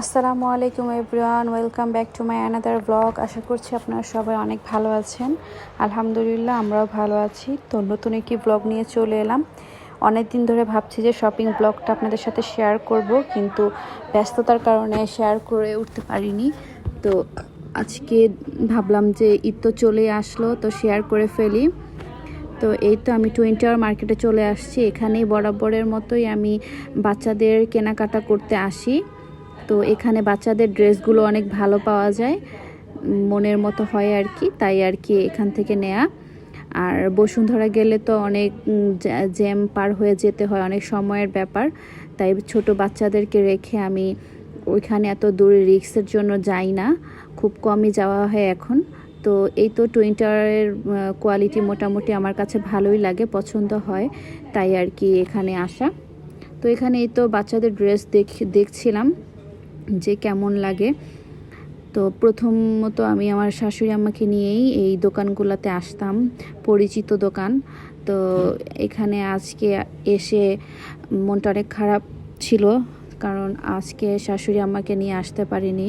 আসসালামু আলাইকুম everyone, welcome back to my another blog. আশা করছি আপনারা সবাই অনেক ভালো আছেন। আলহামদুলিল্লাহ, আমরাও ভালো আছি। তো নতুন একটি ব্লগ নিয়ে চলে এলাম। অনেক দিন ধরে ভাবছি যে শপিং ব্লগটা আপনাদের সাথে শেয়ার করব, কিন্তু ব্যস্ততার কারণে শেয়ার করে উঠতে পারিনি। তো আজকে ভাবলাম যে ঈদ তো চলে আসলো, তো শেয়ার করে ফেলি। তো এই তো আমি টোয়েন্টি আওয়ার মার্কেটে চলে আসছি। এখানেই বরাবরের মতোই আমি বাচ্চাদের কেনাকাটা করতে আসি। তো এখানে বাচ্চাদের ড্রেসগুলো অনেক ভালো পাওয়া যায়, মনের মতো হয় আর কি, তাই আর কি এখান থেকে নেয়া। আর বসুন্ধরা গেলে তো অনেক জ্যাম পার হয়ে যেতে হয়, অনেক সময়ের ব্যাপার। তাই ছোট বাচ্চাদেরকে রেখে আমি ওইখানে এত দূরে রিক্সের জন্য যাই না, খুব কমই যাওয়া হয় এখন। তো এই তো টুইন্টারের কোয়ালিটি মোটামুটি আমার কাছে ভালোই লাগে, পছন্দ হয়, তাই আর কি এখানে আসা। তো এখানে এই তো বাচ্চাদের ড্রেস দেখ, দেখছিলাম। যে কেমন লাগে। তো প্রথমত আমি আমার শাশুড়ি আম্মাকে নিয়েই এই দোকানগুলোতে আসতাম, পরিচিত দোকান। তো এখানে আজকে এসে মনটা অনেক খারাপ ছিল, কারণ আজকে শাশুড়ি আম্মাকে নিয়ে আসতে পারিনি।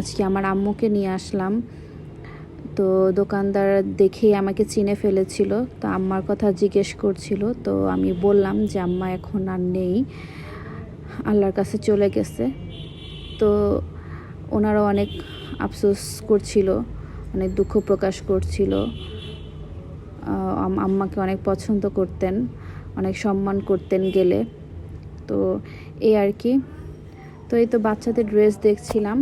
আজকে আমার আম্মুকে নিয়ে আসলাম। তো দোকানদার দেখেই আমাকে চিনে ফেলেছিল, তো আম্মার কথা জিজ্ঞেস করছিল। তো আমি বললাম যে আম্মা এখন আর নেই, আল্লাহর কাছে চলে গেছে। তো ওনারা অনেক আফসোস করছিল, অনেক দুঃখ প্রকাশ করছিল। আম্মাকে অনেক পছন্দ করতেন, অনেক সম্মান করতেন গেলে। তো এই আর কি। তো এই তো বাচ্চাদের ড্রেস দেখছিলাম,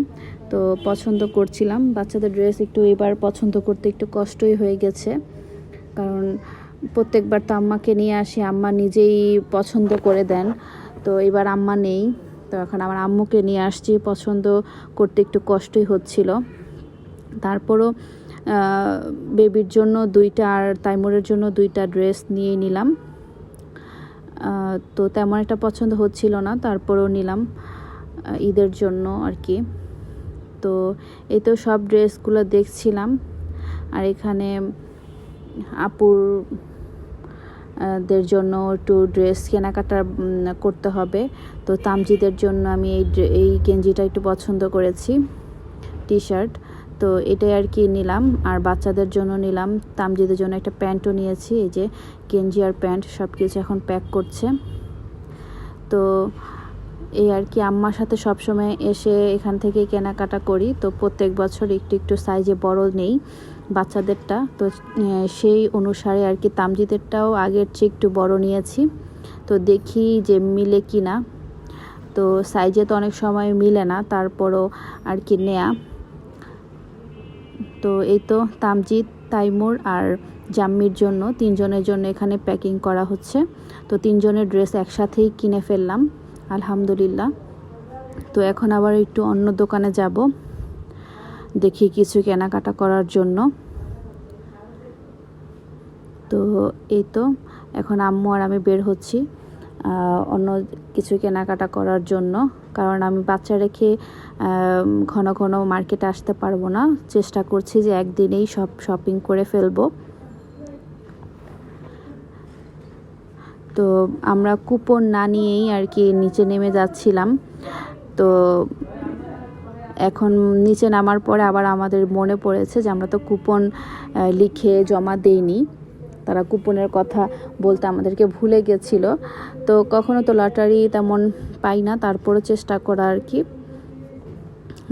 তো পছন্দ করছিলাম। বাচ্চাদের ড্রেস একটু এবার পছন্দ করতে একটু কষ্টই হয়ে গেছে। কারণ প্রত্যেকবার তো আম্মাকে নিয়ে আসি, আম্মা নিজেই পছন্দ করে দেন। তো এবার আম্মা নেই। তো এখন আমার আম্মুকে নিয়ে আসছি, পছন্দ করতে একটু কষ্টই হচ্ছিল। তারপরও বেবির জন্য দুইটা আর তাইমুরের জন্য দুইটা ড্রেস নিয়ে নিলাম। তো তেমন একটা পছন্দ হচ্ছিল না, তারপরেও নিলাম ঈদের জন্য আর কি। তো এই তো সব ড্রেসগুলো দেখছিলাম। আর এখানে আপুর দের জন্য একটু ড্রেস কেনাকাটা করতে হবে। তো তামজিদের জন্য আমি এই এই গেঞ্জিটা একটু পছন্দ করেছি টি শার্ট তো এটাই আর কি নিলাম। আর বাচ্চাদের জন্য নিলাম, তামজিদের জন্য একটা প্যান্টও নিয়েছি, এই যে গেঞ্জি আর প্যান্ট সব কিছু এখন প্যাক করছে। তো এই আর কি আম্মার সাথে সবসময় এসে এখান থেকে কেনাকাটা করি। তো প্রত্যেক বছর একটু একটু সাইজে বড় নেই বাচ্চাদেরটা। তো সেই অনুসারে আর কি তামজিদেরটাও আগের চেয়ে একটু বড় নিয়েছি। তো দেখি যে মিলে কি না তো সাইজে তো অনেক সময় মিলে না, তারপরও আর কি নেয়া। তো এই তো তামজিদ, তাইমুর আর জাম্মির জন্য। তিনজনের জন্য এখানে প্যাকিং করা হচ্ছে। তো তিনজনের ড্রেস একসাথেই কিনে ফেললাম। আলহামদুলিল্লাহ। তো এখন আবার একটু অন্য দোকানে যাব, দেখি কিছু কেনাকাটা করার জন্য। তো এই তো, এখন আম্মু আর আমি বের হচ্ছি অন্য কিছু কেনাকাটা করার জন্য। কারণ আমি বাচ্চা রেখে ঘন ঘন মার্কেটে আসতে পারব না। চেষ্টা করছি যে একদিনেই সব শপিং করে ফেলব। তো আমরা কুপন না নিয়েই আর কি নিচে নেমে যাচ্ছিলাম। তো এখন নিচে নামার পরে আবার আমাদের মনে পড়েছে যে আমরা তো কুপন লিখে জমা দেইনি। তারা কুপনের কথা বলতে আমাদেরকে ভুলে গেছিল। তো কখনো তো লটারি তেমন পাই না, তারপরও চেষ্টা করা আর কি।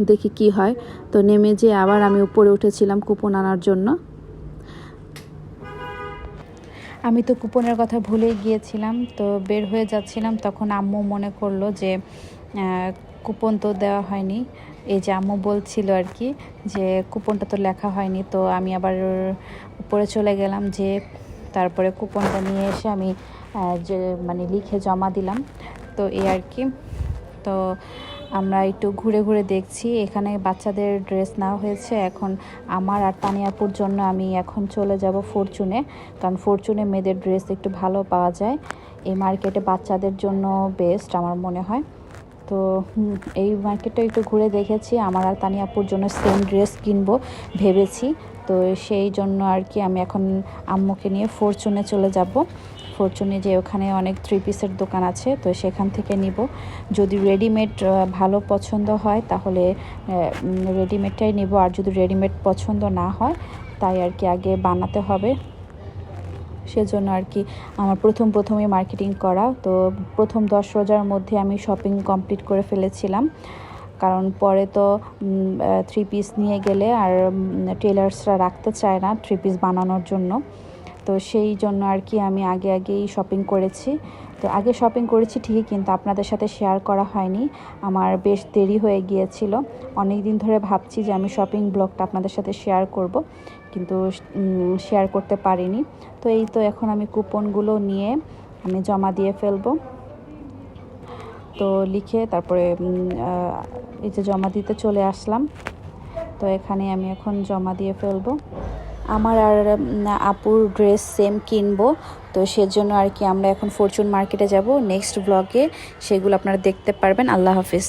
দেখি কি হয়। তো নেমে যে আবার আমি উপরে উঠেছিলাম কুপন আনার জন্য। আমি তো কুপনের কথা ভুলেই গিয়েছিলাম, তো বের হয়ে যাচ্ছিলাম, তখন আম্মু মনে করল যে কুপন তো দেওয়া হয়নি। এই যে আম্মু বলছিল আর কি যে, কুপনটা তো লেখা হয়নি, তো আমি আবার উপরে চলে গেলাম যে, তারপরে কুপনটা নিয়ে এসে আমি যে মানে লিখে জমা দিলাম। তো এই আর কি, তো আমরা একটু ঘুরে ঘুরে দেখছি। এখানে বাচ্চাদের ড্রেস নেওয়া হয়েছে। এখন আমার আর তানিয়াপুর জন্য আমি এখন চলে যাব ফরচুনে কারণ ফরচুনে মেয়েদের ড্রেস একটু ভালো পাওয়া যায়। এই মার্কেটে বাচ্চাদের জন্য বেস্ট আমার মনে হয়। তো এই মার্কেটটা একটু ঘুরে দেখেছি। আমার আর তানিয়াপুর জন্য সেম ড্রেস কিনবো ভেবেছি। তো সেই জন্য আর কি আমি এখন আম্মুকে নিয়ে ফরচুনে চলে যাব। ফরচুনে যে ওখানে অনেক থ্রি পিসের দোকান আছে, তো সেখান থেকে নিব। যদি রেডিমেড ভালো পছন্দ হয়, তাহলে রেডিমেডটাই নিব। আর যদি রেডিমেড পছন্দ না হয়, তাই আর কি আগে বানাতে হবে। সেজন্য আর কি আমার প্রথম প্রথমে মার্কেটিং করা। তো প্রথম দশ রোজার মধ্যে আমি শপিং কমপ্লিট করে ফেলেছিলাম। কারণ পরে তো থ্রি পিস নিয়ে গেলে আর টেলার্সরা রাখতে চায় না থ্রি পিস বানানোর জন্য। তো সেই জন্য আর কি আমি আগে আগেই শপিং করেছি। তো আগে শপিং করেছি ঠিকই, কিন্তু আপনাদের সাথে শেয়ার করা হয়নি। আমার বেশ দেরি হয়ে গিয়েছিল। অনেক দিন ধরে ভাবছি যে আমি শপিং ব্লগটা আপনাদের সাথে শেয়ার করব, কিন্তু শেয়ার করতে পারিনি। তো এই তো এখন আমি কুপনগুলো নিয়ে আমি জমা দিয়ে ফেলব। তো লিখে তারপরে এই যে জমা দিতে চলে আসলাম। তো এখানে আমি এখন জমা দিয়ে ফেলব। আমার আর আপুর ড্রেস সেম কিনবো। তো সেজন্য আর কি আমরা এখন ফরচুন মার্কেটে যাব। নেক্সট ব্লগে সেগুলো আপনারা দেখতে পারবেন। আল্লাহ হাফিজ।